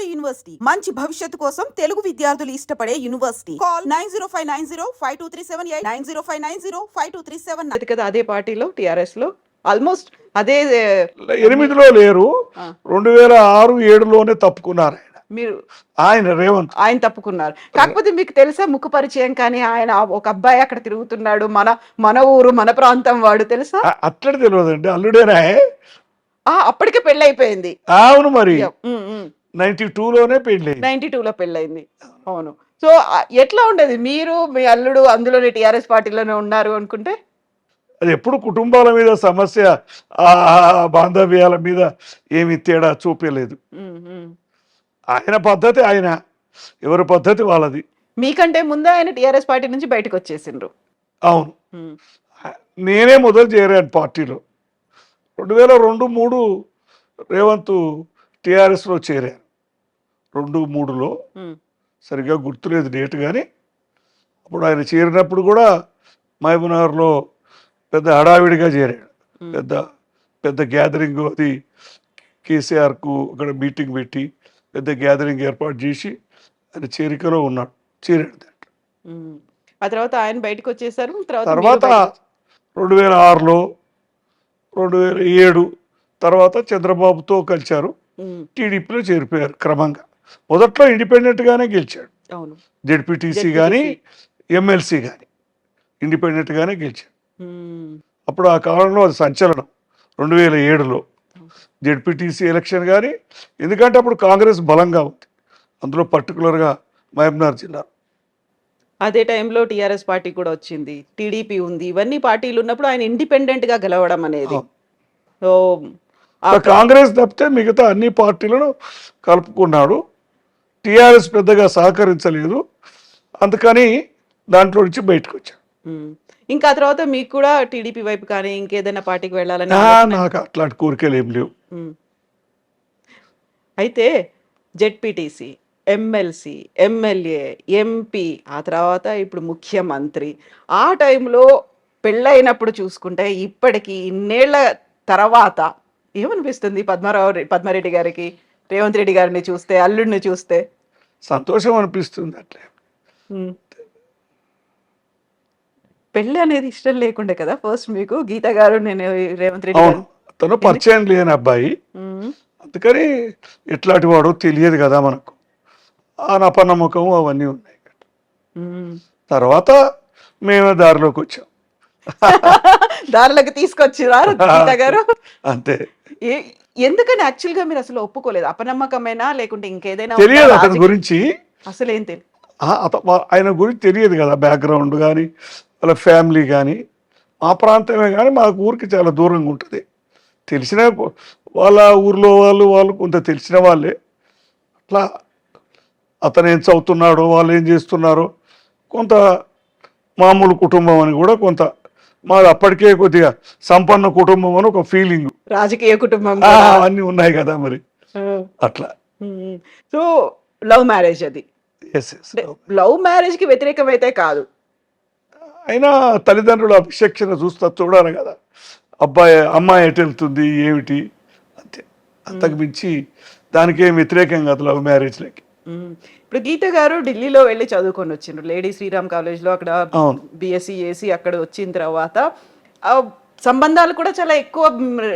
Vijayawada university. మంచి భవిష్యత్తు కోసం తెలుగు విద్యార్థులు ఇష్టపడే university. Call nine zero five nine zero five two three seven eight nine zero five nine zero five two three seven అది కదా అదే పార్టీలో టిఆర్ఎస్లో. ఆల్మోస్ట్ అదే ఎనిమిదిలో లేరు. రెండు వేల ఆరు ఏడులోనే తప్పుకున్నారు ఆయన. మీరు ఆయన రేవంత్. ఆయన తప్పుకున్నారు. కాకపోతే మీకు తెలుసా ముఖ పరిచయం కానీ ఆయన ఒక అబ్బాయి అక్కడ తిరుగుతున్నాడు మన మన ఊరు మన ప్రాంతం వాడు తెలుసా? అ- అట్లనే తెలియదండి అల్లుడేనా ఆ అప్పటికే పెళ్ళి అయిపోయింది అవును మరి. నైన్టీ లోనే పెళ్ళి నైన్టీ లో పెళ్ళయింది. అవును. సో ఎట్లా ఉండేది? మీరు మీ అల్లుడు అందులోనే టిఆర్ఎస్ పార్టీలోనే ఉన్నారు అనుకుంటే? అది ఎప్పుడు కుటుంబాల మీద సమస్య ఆ బాంధవ్యాల మీద ఏమి తేడా చూపలేదు. ఆయన పద్ధతి ఆయన ఎవరి పద్ధతి వాళ్ళది. మీకంటే ముందు ఆయన టిఆర్ఎస్ పార్టీ నుంచి బయటకు వచ్చేసిండ్రు. అవును. నేనే మొదలు చేరాను పార్టీలో. రెండు వేల రెండు మూడు రేవంత్ టీఆర్ఎస్లో చేరాను. రెండు మూడులో ఉమ్, సరిగ్గా గుర్తులేదు డేట్ కానీ అప్పుడు ఆయన చేరినప్పుడు కూడా మహబూబ్నగర్లో పెద్ద హడావిడిగా చేరాడు. పెద్ద పెద్ద గ్యాదరింగ్ అది కేసీఆర్కు అక్కడ మీటింగ్ పెట్టి పెద్ద గ్యాదరింగ్ ఏర్పాటు చేసి ఆయన చేరికలో ఉన్నాడు చేరాడు. ఆ తర్వాత ఆయన బయటకు వచ్చేసారు తర్వాత రెండు వేల ఆరులో రెండు వేల ఏడు తర్వాత చంద్రబాబుతో కలిశారు. టీడీపీలో చేరిపోయారు క్రమంగా. మొదట్లో ఇండిపెండెంట్గానే గెలిచాడు. అవును. జెడ్పీటీసీ కానీ ఎమ్మెల్సీ కానీ ఇండిపెండెంట్గానే గెలిచాడు. అప్పుడు ఆ కాలంలో అది సంచలనం. రెండు వేల ఏడులో జెడ్పీటీసీ ఎలక్షన్ కానీ ఎందుకంటే అప్పుడు కాంగ్రెస్ బలంగా ఉంది. అందులో పర్టికులర్గా మహబూబ్నగర్ జిల్లా. అదే టైంలో టిఆర్ఎస్ పార్టీ కూడా వచ్చింది. టీడీపీ ఉంది. ఇవన్నీ పార్టీలు ఉన్నప్పుడు ఆయన ఇండిపెండెంట్గా గెలవడం అనేది. సో ఆ కాంగ్రెస్ తప్పితే మిగతా అన్ని పార్టీలను కలుపుకున్నాడు. టీఆర్ఎస్ పెద్దగా సహకరించలేదు. అందుకని దాంట్లో నుంచి బయటకు వచ్చాడు ఉమ్. ఇంకా తర్వాత మీకు కూడా టీడీపీ వైపు కానీ ఇంకేదైనా పార్టీకి వెళ్ళాలని నాకు అట్లాంటి కోరికలు ఏం లేవు. అయితే జెడ్పీటీసీ ఎమ్మెల్సీ ఎమ్మెల్యే ఎంపీ ఆ తర్వాత ఇప్పుడు ముఖ్యమంత్రి ఆ టైంలో పెళ్ళైనప్పుడు చూసుకుంటే ఇప్పటికి ఇన్నేళ్ళ తర్వాత ఏమనిపిస్తుంది పద్మారావు పద్మారెడ్డి గారికి? రేవంత్ రెడ్డి గారిని చూస్తే అల్లుడిని చూస్తే? సంతోషం అనిపిస్తుంది అట్లే. పెళ్ళి అనేది ఇష్టం లేకుండే కదా ఫస్ట్ మీకు? గీత గారు నేను రేవంత్ రెడ్డి తను పరిచయం లేని అబ్బాయి. అందుకని ఎట్లాంటి వాడో తెలియదు కదా మనకు. ఆ నపనమ్మకం అవన్నీ ఉన్నాయి. తర్వాత మేమే దారిలోకి వచ్చాం. దారిలోకి తీసుకొచ్చిరారు గీత గారు? అంతే. ఏ- ఎందుకని యాక్చువల్గా మీరు అసలు ఒప్పుకోలేదు? అపనమ్మకమేనా? లేకుంటే ఇంకేదైనా తెలియదు? అతని గురించి. అసలు ఏం తెలియదు ఆయన గురించి తెలియదు కదా బ్యాక్గ్రౌండ్ కానీ వాళ్ళ ఫ్యామిలీ కానీ మా ప్రాంతమే కానీ మాకు ఊరికి చాలా దూరంగా ఉంటుంది. తెలిసిన వాళ్ళ ఊర్లో వాళ్ళు వాళ్ళు కొంత తెలిసిన వాళ్ళే. అట్లా అతను ఏం చదువుతున్నాడో వాళ్ళు ఏం చేస్తున్నారో కొంత మామూలు కుటుంబం అని కూడా కొంత మాది అప్పటికే కొద్దిగా సంపన్న కుటుంబం అని ఒక ఫీలింగ్ రాజకీయ కుటుంబం అన్నీ ఉన్నాయి కదా మరి. అట్లా. సో లవ్ మ్యారేజ్ అది. Love marriage. కి వ్యతిరేకం అయితే కాదు. అయినా తల్లిదండ్రుల విచక్షణ చూస్తా చూడాలి కదా. అబ్బాయి అమ్మాయి ఎటు వెళ్తుంది ఏమిటి? అంతే. అంతకు మించి దానికి వ్యతిరేకం కాదు లవ్ మ్యారేజ్లకి. ఇప్పుడు గీత గారు ఢిల్లీలో వెళ్ళి చదువుకొని వచ్చిండ్రు. లేడీ శ్రీరామ్ కాలేజ్లో అక్కడ బిఎస్సి చేసి అక్కడ వచ్చిన తర్వాత సంబంధాలు కూడా చాలా ఎక్కువ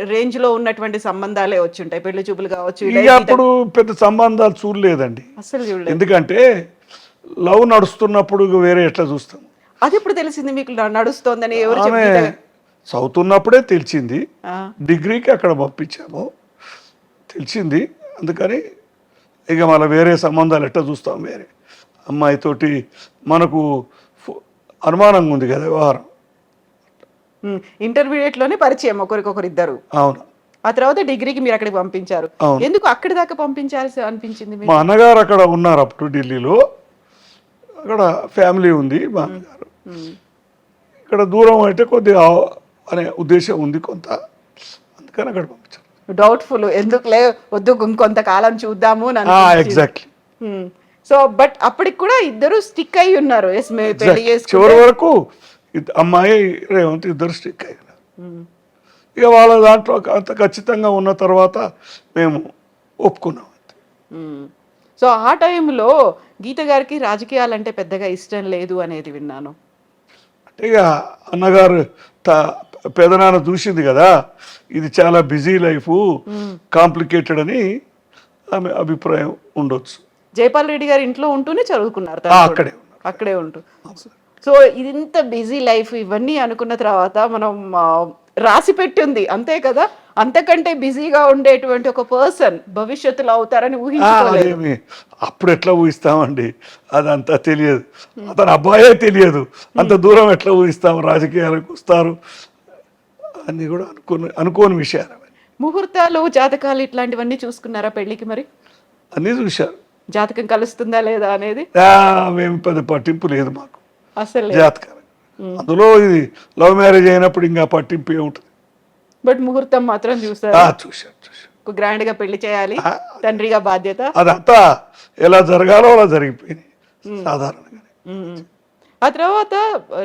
రేంజ్లో ఉన్నటువంటి సంబంధాలే వచ్చి ఉంటాయి పెళ్ళి చూపులు కావచ్చు అప్పుడు పెద్ద సంబంధాలు చూడలేదండి. అసలు చూడలేదు. ఎందుకంటే లవ్ నడుస్తున్నప్పుడు వేరే ఎట్లా చూస్తాం? అది ఇప్పుడు తెలిసింది మీకు నడుస్తోందని ఎవరు చదువుతున్నప్పుడే తెలిసింది. డిగ్రీకి అక్కడ పంపించాము. తెలిసింది. అందుకని ఇక మళ్ళీ వేరే సంబంధాలు ఎట్లా చూస్తాం వేరే? అమ్మాయితోటి మనకు అనుమానంగా ఉంది కదా వ్యవహారం. ఉమ్, ఇంటర్మీడియట్లోనే పరిచయం ఒకరికొకరు ఇద్దరు అవును. ఆ తర్వాత డిగ్రీకి మీరు అక్కడికి పంపించారు. ఎందుకు అక్కడి దాకా పంపించాల్సి అనిపించింది మా అన్నగారు అక్కడ ఉన్నారు అప్పుడు ఢిల్లీలో. అక్కడ ఫ్యామిలీ ఉంది మా అన్నగారు. ఇక్కడ దూరం అయితే కొద్దిగా అనే ఉద్దేశం ఉంది కొంత. అందుకని అక్కడ పంపించారు డౌట్ఫుల్ ఎందుకులే వద్దు ఇంకొంతకాలం చూద్దాము. ఎగ్జాక్ట్లీ సో బట్ అప్పటికి కూడా ఇద్దరు స్టిక్ అయి ఉన్నారు. పెళ్ళి చివరి వరకు అమ్మాయి రేవంత్ ఇద్దరు స్టిక్ అయ్యారు ఉమ్, ఇక వాళ్ళ దాంట్లో అంత ఖచ్చితంగా ఉన్న తర్వాత మేము ఒప్పుకున్నాం. సో ఆ టైంలో గీత గారికి రాజకీయాలంటే పెద్దగా ఇష్టం లేదు అనేది విన్నాను. అంటే ఇక అన్నగారు త- పెదనాన్న చూసింది కదా ఇది చాలా బిజీ లైఫ్ కాంప్లికేటెడ్ అని ఆమె అభిప్రాయం ఉండొచ్చు. జైపాల్ రెడ్డి గారి ఇంట్లో ఉంటూనే చదువుకున్నారు. అక్కడే. అక్కడే ఉంటూ. సో ఇది ఇంత బిజీ లైఫ్ ఇవన్నీ అనుకున్న తర్వాత మనం రాసి పెట్టింది. అంతే కదా? అంతకంటే బిజీగా ఉండేటువంటి ఒక పర్సన్ భవిష్యత్తులో అవుతారని అదేమి అప్పుడు ఎట్లా ఊహిస్తామండి? అదంతా తెలియదు. అతని అబ్బాయే తెలియదు. అంత దూరం ఎట్లా ఊహిస్తాం? రాజకీయాలకు వస్తారు. అన్నీ కూడా అనుకోని అనుకోని విషయాలు. ముహూర్తాలు జాతకాలు ఇట్లాంటివన్నీ చూసుకున్నారా పెళ్ళికి మరి? అన్నీ చూశారు. జాతకం కలుస్తుందా లేదా అనేది? మేము పెద్ద పట్టింపు లేదు మాకు. అసలు. జాతకాలు. అందులో ఇది లవ్ మ్యారేజ్ అయినప్పుడు ఇంకా పట్టింపు ఏముంటుంది బట్ ముహూర్తం మాత్రం చూసారు? చూశారు చూశారు. గ్రాండ్గా పెళ్ళి చేయాలి తండ్రిగా బాధ్యత. అదంతా ఎలా జరగాలో అలా జరిగిపోయింది సాధారణంగా. ఆ తర్వాత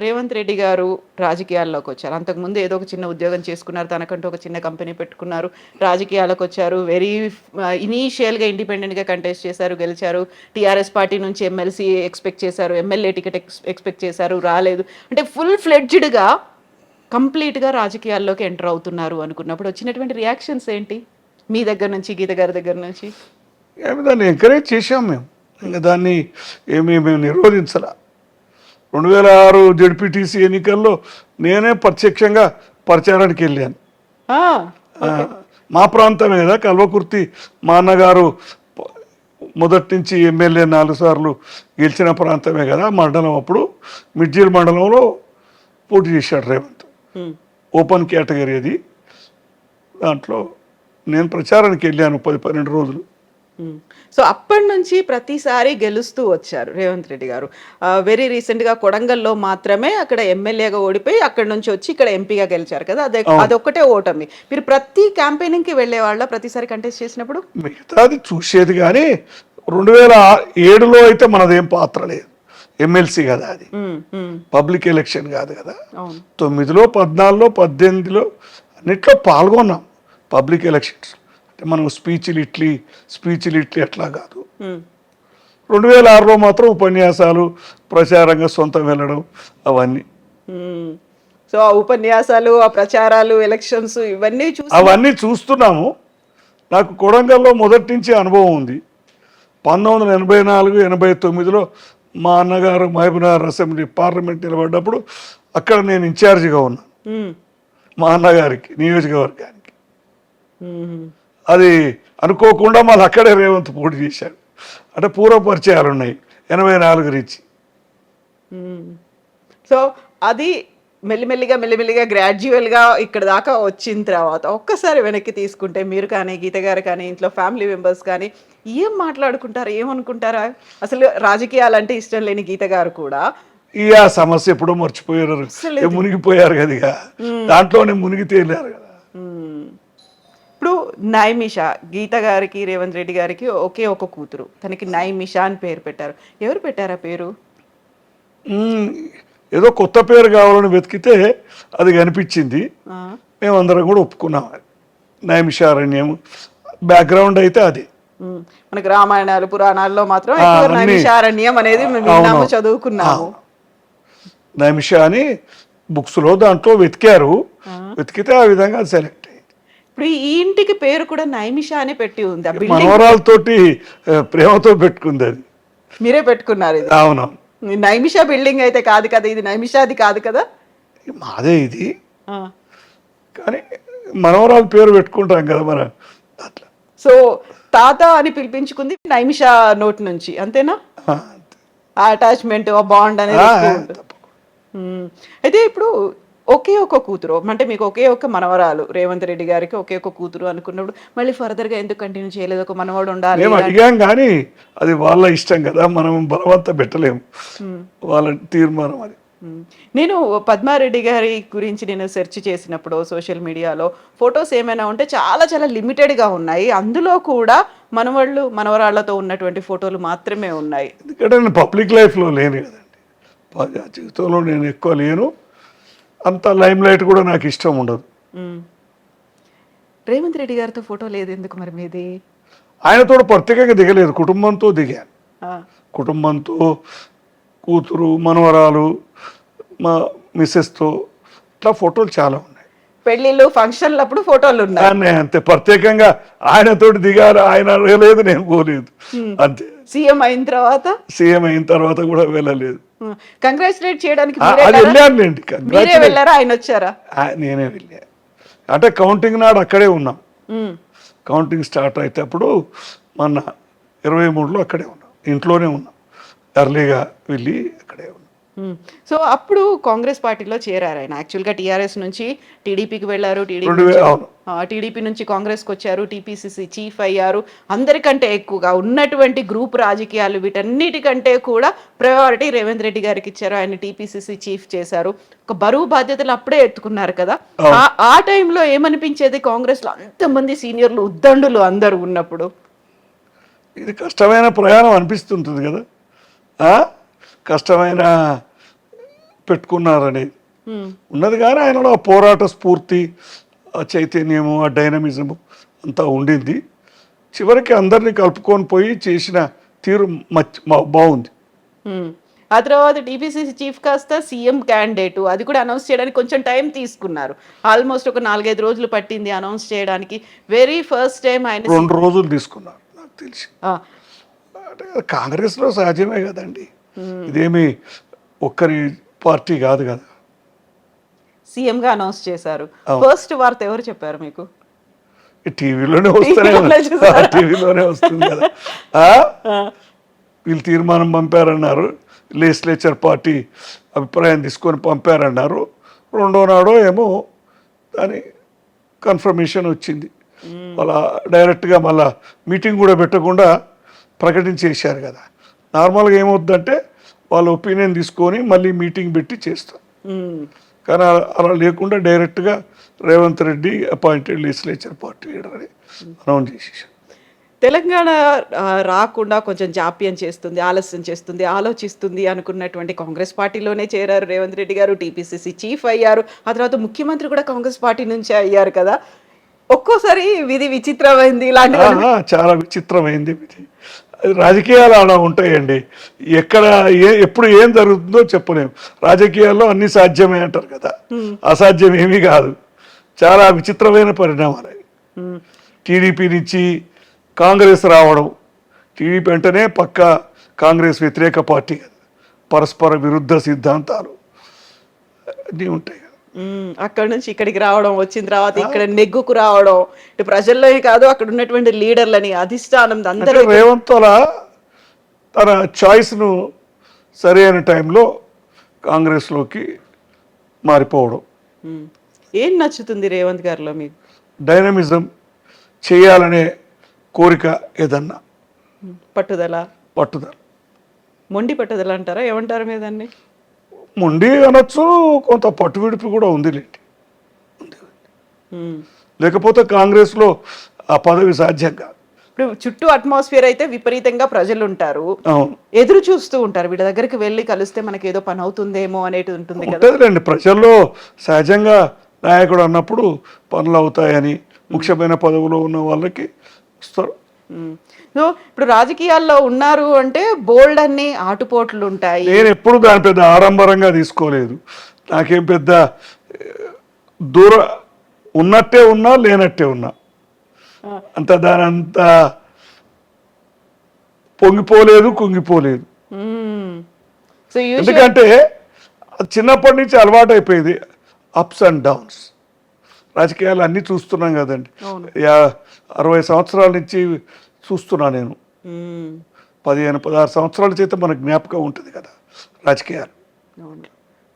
రేవంత్ రెడ్డి గారు రాజకీయాల్లోకి వచ్చారు. అంతకుముందు ఏదో ఒక చిన్న ఉద్యోగం చేసుకున్నారు తనకంటూ ఒక చిన్న కంపెనీ పెట్టుకున్నారు రాజకీయాలకు వచ్చారు. వెరీ ఇనీషియల్గా ఇండిపెండెంట్గా కంటెస్ట్ చేశారు గెలిచారు. టీఆర్ఎస్ పార్టీ నుంచి ఎమ్మెల్సీ ఎక్స్పెక్ట్ చేశారు ఎమ్మెల్యే టికెట్ ఎక్స్పెక్ట్ చేశారు రాలేదు. అంటే ఫుల్ ఫ్లెడ్జ్డ్గా కంప్లీట్గా రాజకీయాల్లోకి ఎంటర్ అవుతున్నారు అనుకున్నప్పుడు వచ్చినటువంటి రియాక్షన్స్ ఏంటి? మీ దగ్గర నుంచి గీత గారి దగ్గర నుంచి? దాన్ని ఎంకరేజ్ చేశాం మేము. ఇంకా దాన్ని ఏమి మేము నిరోధించలా. రెండు వేల ఆరు జడ్పీటీసీ ఎన్నికల్లో నేనే ప్రత్యక్షంగా ప్రచారానికి వెళ్ళాను. మా ప్రాంతమే కదా కల్వకుర్తి మా అన్నగారు మొదటి నుంచి ఎమ్మెల్యే నాలుగు సార్లు గెలిచిన ప్రాంతమే కదా మండలం అప్పుడు. మిడ్జిల్ మండలంలో పోటీ చేశాడు రేవంత్. ఓపెన్ కేటగిరీ అది. దాంట్లో నేను ప్రచారానికి వెళ్ళాను పది పన్నెండు రోజులు. సో అప్పటి నుంచి ప్రతిసారి గెలుస్తూ వచ్చారు రేవంత్ రెడ్డి గారు. వెరీ రీసెంట్గా కొడంగల్లో మాత్రమే అక్కడ ఎమ్మెల్యేగా ఓడిపోయి అక్కడ నుంచి వచ్చి ఇక్కడ ఎంపీగా గెలిచారు కదా? అదే అదొక్కటే ఓటమి. మీరు ప్రతి క్యాంపెయినింగ్కి వెళ్ళే వాళ్ళ ప్రతిసారి కంటెస్ట్ చేసినప్పుడు? మిగతాది చూసేది కానీ రెండు వేల ఏడులో అయితే మనదేం పాత్ర లేదు. ఎమ్మెల్సీ కదా అది. పబ్లిక్ ఎలక్షన్ కాదు కదా. తొమ్మిదిలో పద్నాలుగులో పద్దెనిమిదిలో అన్నిట్లో పాల్గొన్నాం. Public elections. మనం స్పీచ్లు ఇట్లీ స్పీచ్లు ఇట్లీ అట్లా కాదు. రెండు వేల ఆరులో మాత్రం ఉపన్యాసాలు ప్రచారంగా సొంతం వెళ్ళడం అవన్నీ. సో ఆ ఉపన్యాసాలు ఆ ప్రచారాలు ఎలక్షన్స్ ఇవన్నీ చూసి అవన్నీ చూస్తున్నాము నాకు కొడంగల్లో మొదటి నుంచి అనుభవం ఉంది పంతొమ్మిది వందల ఎనభై నాలుగు ఎనభై తొమ్మిదిలో మా అన్నగారు మహబూబ్నగర్ అసెంబ్లీ పార్లమెంట్ నిలబడ్డప్పుడు అక్కడ నేను ఇన్ఛార్జిగా ఉన్నాను. మా అన్నగారికి నియోజకవర్గానికి. అది అనుకోకుండా మళ్ళీ అక్కడే రేవంత్ పోటీ చేశాడు అంటే పూర్వ పరిచయాలు ఉన్నాయి. ఎనభై నాలుగు నుంచి. సో అది మెల్లిమెల్లిగా మెల్లిమెల్లిగా గ్రాడ్యువల్గా ఇక్కడ దాకా వచ్చిన తర్వాత ఒక్కసారి వెనక్కి తీసుకుంటే మీరు కానీ గీత గారు కానీ ఇంట్లో ఫ్యామిలీ మెంబర్స్ కానీ ఏం మాట్లాడుకుంటారు ఏమనుకుంటారా? అసలు రాజకీయాలంటే ఇష్టం లేని గీత గారు కూడా. ఈ ఆ సమస్య ఎప్పుడో మర్చిపోయారు. మునిగిపోయారు కదా ఇక దాంట్లోనే మునిగి తేలారు కదా. ఇప్పుడు నైమిష గీత గారికి రేవంత్ రెడ్డి గారికి ఒకే ఒక కూతురు తనకి నైమిష అని పేరు పెట్టారు ఎవరు పెట్టారా పేరు. ఏదో కొత్త పేరు కావాలని వెతికితే అది కనిపించింది. మేమందరం కూడా ఒప్పుకున్నాం నైమిషారణ్యం బ్యాక్గ్రౌండ్ అయితే అది. మనకి రామాయణాలు పురాణాల్లో మాత్రం. నైమిషారణ్యం అనేది. విన్నాము చదువుకున్నాము నైమిష అని బుక్స్లో దాంట్లో వెతికారు వెతికితే ఆ విధంగా సెలెక్ట్ ఇప్పుడు ఈ ఇంటికి పేరు కూడా నైమిష అని పెట్టి ఉంది. ఆ బిల్డింగ్ మనవరాలతోటి ఆ, ప్రేమతో పెట్టుకుంది అది. మీరే పెట్టుకున్నారు ఇది? అవునవును ఈ నైమిష బిల్డింగ్ అయితే కాదు కదా ఇది నైమిషాది కాదు కదా? మాదే ఇది. ఆ. కానీ మనవరాలు పేరు పెట్టుకుంటాం కదా మన అట్లా. సో తాత అని పిలిపించుకుంది నైమిష నోట్ నుంచి అంతేనా? ఆ, ఆ అటాచ్మెంట్ ఆ బాండ్ అనేది ఆ, ఎక్కువ ఉంటుంది. తప్పకుండా. మ్మ్. అయితే ఇప్పుడు ఒకే ఒక కూతురు. అంటే మీకు ఒకే ఒక మనవరాలు. రేవంత్ రెడ్డి గారికి ఒకే ఒక కూతురు అనుకున్నప్పుడు మళ్ళీ ఫర్దర్గా ఎందుకు కంటిన్యూ చేయలేదు? ఒక మనవాడు ఉండాలి అడిగాం కానీ అది వాళ్ళ ఇష్టం కదా మనం బలవంత పెట్టలేము. వాళ్ళ తీర్మానం అది. నేను పద్మారెడ్డి గారి గురించి నేను సెర్చ్ చేసినప్పుడు సోషల్ మీడియాలో ఫొటోస్ ఏమైనా ఉంటే చాలా చాలా లిమిటెడ్గా ఉన్నాయి. అందులో కూడా మనవాళ్ళు మనవరాళ్ళతో ఉన్నటువంటి ఫోటోలు మాత్రమే ఉన్నాయి. ఎందుకంటే నేను పబ్లిక్ లైఫ్లో లేను కదండి. జీవితంలో నేను ఎక్కువ లేను. అంత లైమ్ లైట్ కూడా నాకు ఇష్టం ఉండదు. రేవంత్ రెడ్డి గారితో ఫోటో లేదు ఎందుకు మరి మీది? ఆయనతో ప్రత్యేకంగా దిగలేదు కుటుంబంతో దిగాను. కుటుంబంతో కూతురు మనవరాలు మా మిస్సెస్తో ఇట్లా ఫోటోలు చాలా ఉన్నాయి. పెళ్ళిళ్ళు ఫంక్షన్లు అప్పుడు ఫోటోలు ఉన్నాయి. అంతే ప్రత్యేకంగా ఆయనతోటి దిగారు ఆయన వెళ్ళలేదు నేను పోలేదు. అంతే. సీఎం అయిన తర్వాత? సీఎం అయిన తర్వాత కూడా వెళ్ళలేదు. కంగ్రాచులేట్ చేయడానికి వెళ్ళారా? వెళ్ళానులేండి. మీరే Congratulations. వెళ్ళారా? ఆయన వచ్చారా? నేనే వెళ్ళా. అంటే కౌంటింగ్ నాడు అక్కడే ఉన్నాం. కౌంటింగ్ స్టార్ట్ అయితే మొన్న ఇరవై మూడులో అక్కడే ఉన్నాం. ఇంట్లోనే ఉన్నాం. ఎర్లీగా వెళ్ళి అక్కడే ఉన్నాం. సో అప్పుడు కాంగ్రెస్ పార్టీలో చేరారు ఆయన. యాక్చువల్గా టీఆర్ఎస్ నుంచి టీడీపీకి వెళ్ళారు టీడీపీ టీడీపీ నుంచి కాంగ్రెస్కి వచ్చారు టీపీసీసీ చీఫ్ అయ్యారు. అందరికంటే ఎక్కువగా ఉన్నటువంటి గ్రూప్ రాజకీయాలు వీటన్నిటికంటే కూడా ప్రయారిటీ రేవంత్ రెడ్డి గారికి ఇచ్చారు. ఆయన టీపీసీసీ చీఫ్ చేశారు. ఒక బరువు బాధ్యతలు అప్పుడే ఎత్తుకున్నారు కదా. ఆ- టైంలో ఏమనిపించేది కాంగ్రెస్లో? అంతమంది సీనియర్లు ఉద్దండులు అందరూ ఉన్నప్పుడు. ఇది కష్టమైన ప్రయాణం అనిపిస్తుంటుంది కదా? కష్టమైన పెట్టుకున్నారనేది. ఉన్నది కానీ ఆయనలో ఆ పోరాట స్ఫూర్తి ఆ చైతన్యము ఆ డైనమిజము అంతా ఉండింది. చివరికి అందరినీ కలుపుకొని పోయి చేసిన తీరు బాగుంది. ఆ తర్వాత టీపీసీసీ చీఫ్ కాస్త సీఎం క్యాండిడేట్ అది కూడా అనౌన్స్ చేయడానికి కొంచెం టైం తీసుకున్నారు. ఆల్మోస్ట్ ఒక నాలుగైదు రోజులు పట్టింది అనౌన్స్ చేయడానికి. వెరీ ఫస్ట్ టైం ఆయన రెండు రోజులు తీసుకున్నారు నాకు తెలిసి. కాంగ్రెస్లో సహజమే కదండి. ఇదేమి ఒక్కరి పార్టీ కాదు కదా. సీఎం గా అనౌన్స్ చేశారు. ఫస్ట్ వార్త ఎవరు చెప్పారు మీకు? టీవీలోనే వస్తూనే టీవీలోనే వస్తుంది కదా? వీళ్ళు తీర్మానం పంపారన్నారు. లెజిస్లేచర్ పార్టీ అభిప్రాయం తీసుకొని పంపారన్నారు. రెండో నాడో ఏమో దాని కన్ఫర్మేషన్ వచ్చింది. వాళ్ళ డైరెక్ట్గా మళ్ళా మీటింగ్ కూడా పెట్టకుండా ప్రకటించేశారు కదా. నార్మల్గా ఏమవుతుందంటే వాళ్ళ ఒపీనియన్ తీసుకొని మళ్ళీ మీటింగ్ పెట్టి చేస్తారు ఉమ్, కానీ అలా- లేకుండా డైరెక్ట్గా Revanth Reddy appointed legislature party leader అని అనౌన్స్ చేసేసారు తెలంగాణ రాకుండా కొంచెం జాప్యం చేస్తుంది ఆలస్యం చేస్తుంది ఆలోచిస్తుంది అనుకున్నటువంటి కాంగ్రెస్ పార్టీలోనే చేరారు రేవంత్ రెడ్డి గారు టీపీసీసీ చీఫ్ అయ్యారు. ఆ తర్వాత ముఖ్యమంత్రి కూడా కాంగ్రెస్ పార్టీ నుంచే అయ్యారు కదా. ఒక్కోసారి విధి విచిత్రమైంది ఇలాంటివి ఆహా, చాలా విచిత్రమైంది అది రాజకీయాలు అలా ఉంటాయండి. ఎక్కడ ఏ ఎప్పుడు ఏం జరుగుతుందో చెప్పలేము. రాజకీయాల్లో అన్ని సాధ్యమే అంటారు కదా. అసాధ్యం ఏమీ కాదు. చాలా విచిత్రమైన పరిణామాలు. టీడీపీ నుంచి కాంగ్రెస్ రావడం. టీడీపీ అంటేనే పక్క కాంగ్రెస్ వ్యతిరేక పార్టీ. పరస్పర విరుద్ధ సిద్ధాంతాలు అన్నీ ఉంటాయి. అక్కడ నుంచి ఇక్కడికి రావడం వచ్చిన తర్వాత ఇక్కడ నెగ్గుకు రావడం ఇటు ప్రజల్లో కాదు అక్కడ ఉన్నటువంటి లీడర్లని అధిష్టానం అందరూ రేవంత్ తన చాయిస్ను సరైన టైంలో కాంగ్రెస్లోకి మారిపోవడం. ఏం నచ్చుతుంది రేవంత్ గారిలో మీకు? డైనమిజం చేయాలనే కోరిక ఏదన్నా? పట్టుదల. పట్టుదల. మొండి పట్టుదల అంటారా? ఏమంటారు మీద దాన్ని? మొండి అనొచ్చు కొంత పట్టు విడుపు కూడా ఉందిలేండి. ఉమ్. లేకపోతే కాంగ్రెస్లో ఆ పదవి సాధ్యం కాదు. ఇప్పుడు చుట్టూ అట్మాస్ఫియర్ అయితే విపరీతంగా ప్రజలు ఉంటారు ఎదురు చూస్తూ ఉంటారు. వీళ్ళ దగ్గరికి వెళ్ళి కలిస్తే మనకి ఏదో పని అవుతుందేమో అనేది ఉంటుంది కదా. ఉంటుందిలేండి. ప్రజల్లో సహజంగా నాయకుడు అన్నప్పుడు పనులు అవుతాయని ముఖ్యమైన పదవిలో ఉన్న వాళ్ళకి వస్తారు. సో ఇప్పుడు రాజకీయాల్లో ఉన్నారు అంటే బోల్డ్ అన్ని ఆటుపోట్లు ఉంటాయి నేను ఎప్పుడు దాని పెద్ద ఆడంబరంగా తీసుకోలేదు. నాకేం పెద్ద దూర ఉన్నట్టే ఉన్నా లేనట్టే ఉన్నా. అంత దాని అంత పొంగిపోలేదు కుంగిపోలేదు. ఎందుకంటే చిన్నప్పటి నుంచి అలవాటు అయిపోయింది అప్స్ అండ్ డౌన్స్. రాజకీయాలు అన్నీ చూస్తున్నాం కదండి. అరవై సంవత్సరాల నుంచి చూస్తున్నా నేను. పదిహేను పదహారు సంవత్సరాల చేత మనకు జ్ఞాపకం ఉంటుంది కదా రాజకీయాలు.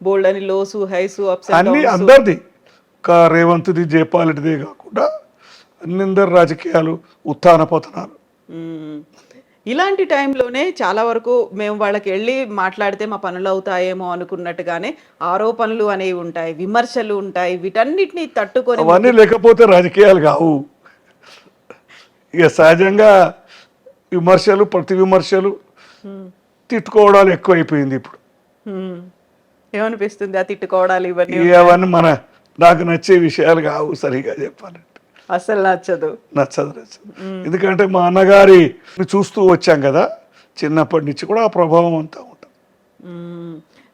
బోల్డ్ అని లోసు హైసు అన్ని అందరిది. రేవంత్ది జయపాలెడ్డిదే కాకుండా అన్నిందరు రాజకీయాలు ఉత్థాన పతనాలు. మ్మ్. ఇలాంటి టైంలోనే చాలా వరకు మేము వాళ్ళకి వెళ్ళి మాట్లాడితే మా పనులు అవుతాయేమో అనుకున్నట్టుగానే ఆరోపణలు అనేవి ఉంటాయి విమర్శలు ఉంటాయి వీటన్నిటిని తట్టుకొని అవన్నీ లేకపోతే రాజకీయాలు కావు. ఇక సహజంగా విమర్శలు ప్రతి విమర్శలు తిట్టుకోవడాలు ఎక్కువైపోయింది ఇప్పుడు. ఏమనిపిస్తుంది ఆ తిట్టుకోవడాలు ఇవన్నీ ఇక అవన్నీ మన నాకు నచ్చే విషయాలు కావు సరిగా చెప్పాలంటే. అసలు నచ్చదు. నచ్చదు నచ్చదు. ఎందుకంటే మా అన్నగారి చూస్తూ వచ్చాం కదా చిన్నప్పటి నుంచి కూడా ఆ ప్రభావం అంతా ఉంటుంది.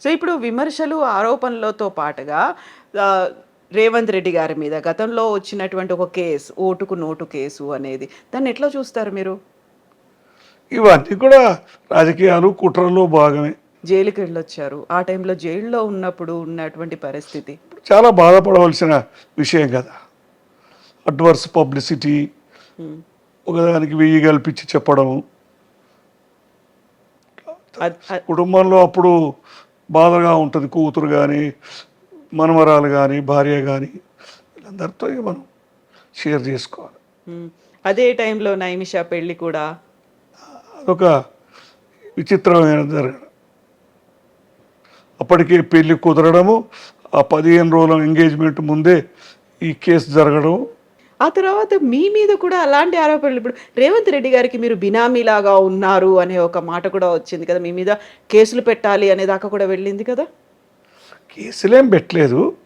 సో ఇప్పుడు విమర్శలు ఆరోపణలతో పాటుగా రేవంత్ రెడ్డి గారి మీద గతంలో వచ్చినటువంటి ఒక కేసు ఓటుకు నోటు కేసు అనేది. దాన్ని ఎట్లా చూస్తారు మీరు? ఇవన్నీ కూడా రాజకీయాలు కుట్రలో భాగమే. జైలుకి వెళ్ళొచ్చారు. ఆ టైంలో జైల్లో ఉన్నప్పుడు ఉన్నటువంటి పరిస్థితి. చాలా బాధపడవలసిన విషయం కదా. అడ్వర్స్ పబ్లిసిటీ ఒకదానికి వెయ్యి కల్పించి చెప్పడం కుటుంబంలో అప్పుడు బాధగా ఉంటుంది కూతురు కానీ మనమరాలు కానీ భార్య కానీ వీళ్ళందరితో మనం షేర్ చేసుకోవాలి. అదే టైంలో నైమిష పెళ్ళి కూడా? అదొక విచిత్రమైన జరగడం. అప్పటికే పెళ్ళి కుదరడము ఆ పదిహేను రోజుల ఎంగేజ్మెంట్ ముందే ఈ కేసు జరగడం ఆ తర్వాత మీ మీద కూడా అలాంటి ఆరోపణలు ఇప్పుడు రేవంత్ రెడ్డి గారికి మీరు బినామీలాగా ఉన్నారు అనే ఒక మాట కూడా వచ్చింది కదా మీ మీద కేసులు పెట్టాలి అనే దాకా కూడా వెళ్ళింది కదా? కేసులేం పెట్టలేదు.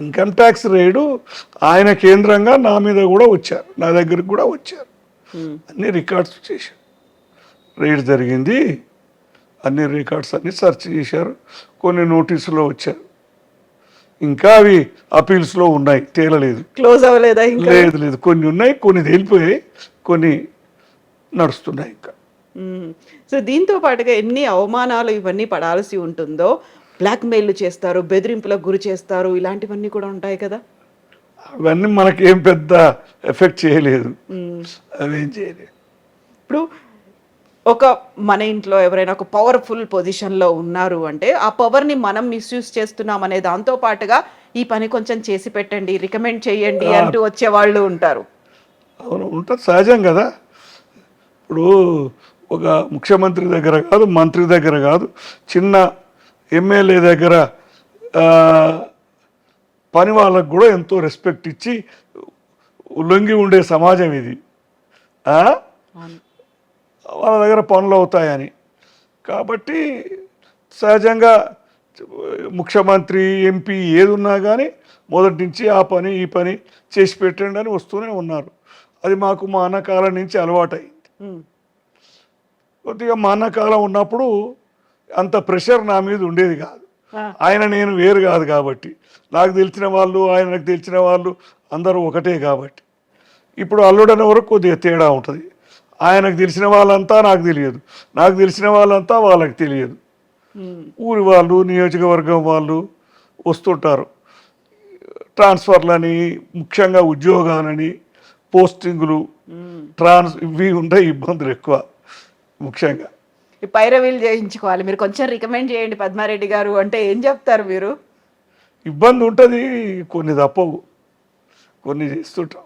ఇన్కమ్ ట్యాక్స్ రేడు ఆయన కేంద్రంగా నా మీద కూడా వచ్చారు. నా దగ్గరికి కూడా వచ్చారు. అన్ని రికార్డ్స్ చేశారు. రేడ్ జరిగింది. అన్ని రికార్డ్స్ అన్ని సెర్చ్ చేశారు. కొన్ని నోటీసులో వచ్చారు. ఇంకా అవి అపీల్స్లో ఉన్నాయి. తేలలేదు. క్లోజ్ అవ్వలేదా ఇంకా? లేదు లేదు. కొన్ని ఉన్నాయి కొన్ని తేలిపోయాయి కొన్ని నడుస్తున్నాయి ఇంకా. సో దీంతో పాటుగా ఎన్ని అవమానాలు ఇవన్నీ పడాల్సి ఉంటుందో బ్లాక్మెయిల్ చేస్తారు బెదిరింపులకు గురి చేస్తారు ఇలాంటివన్నీ కూడా ఉంటాయి కదా? అవన్నీ మనకేం పెద్ద ఎఫెక్ట్ చేయలేదు. అవేం చేయలేదు. ఇప్పుడు ఒక మన ఇంట్లో ఎవరైనా ఒక పవర్ఫుల్ పొజిషన్లో ఉన్నారు అంటే ఆ పవర్ని మనం మిస్యూజ్ చేస్తున్నాం అనే దాంతో పాటుగా ఈ పని కొంచెం చేసి పెట్టండి రికమెండ్ చేయండి అంటూ వచ్చే వాళ్ళు ఉంటారు. అవును ఉంటుంది సహజం కదా. ఇప్పుడు ఒక ముఖ్యమంత్రి దగ్గర కాదు మంత్రి దగ్గర కాదు చిన్న ఎమ్మెల్యే దగ్గర పని వాళ్ళకు కూడా ఎంతో రెస్పెక్ట్ ఇచ్చి లొంగి ఉండే సమాజం ఇది? వాళ్ళ దగ్గర పనులు అవుతాయని. కాబట్టి సహజంగా ముఖ్యమంత్రి ఎంపీ ఏది ఉన్నా కానీ మొదటి నుంచి ఆ పని ఈ పని చేసి పెట్టండి అని వస్తూనే ఉన్నారు. అది మాకు మా అన్నకాలం నుంచి అలవాటైంది. కొద్దిగా మా అన్నకాలం ఉన్నప్పుడు అంత ప్రెషర్ నా మీద ఉండేది కాదు. ఆయన నేను వేరు కాదు కాబట్టి. నాకు తెలిసిన వాళ్ళు ఆయనకు తెలిసిన వాళ్ళు అందరూ ఒకటే కాబట్టి. ఇప్పుడు అల్లుడనే వరకు కొద్దిగా తేడా ఉంటుంది. ఆయనకు తెలిసిన వాళ్ళంతా నాకు తెలియదు. నాకు తెలిసిన వాళ్ళంతా వాళ్ళకి తెలియదు. ఊరి వాళ్ళు నియోజకవర్గం వాళ్ళు వస్తుంటారు. ట్రాన్స్ఫర్లని ముఖ్యంగా ఉద్యోగాలని పోస్టింగులు. ట్రాన్స్ ఇవి ఉంటాయి ఇబ్బందులు ఎక్కువ ముఖ్యంగా. ఈ పైరవీలు చేయించుకోవాలి. మీరు కొంచెం రికమెండ్ చేయండి పద్మారెడ్డి గారు అంటే ఏం చెప్తారు మీరు? ఇబ్బంది ఉంటుంది కొన్ని తప్పవు. కొన్ని చేస్తుంటాం.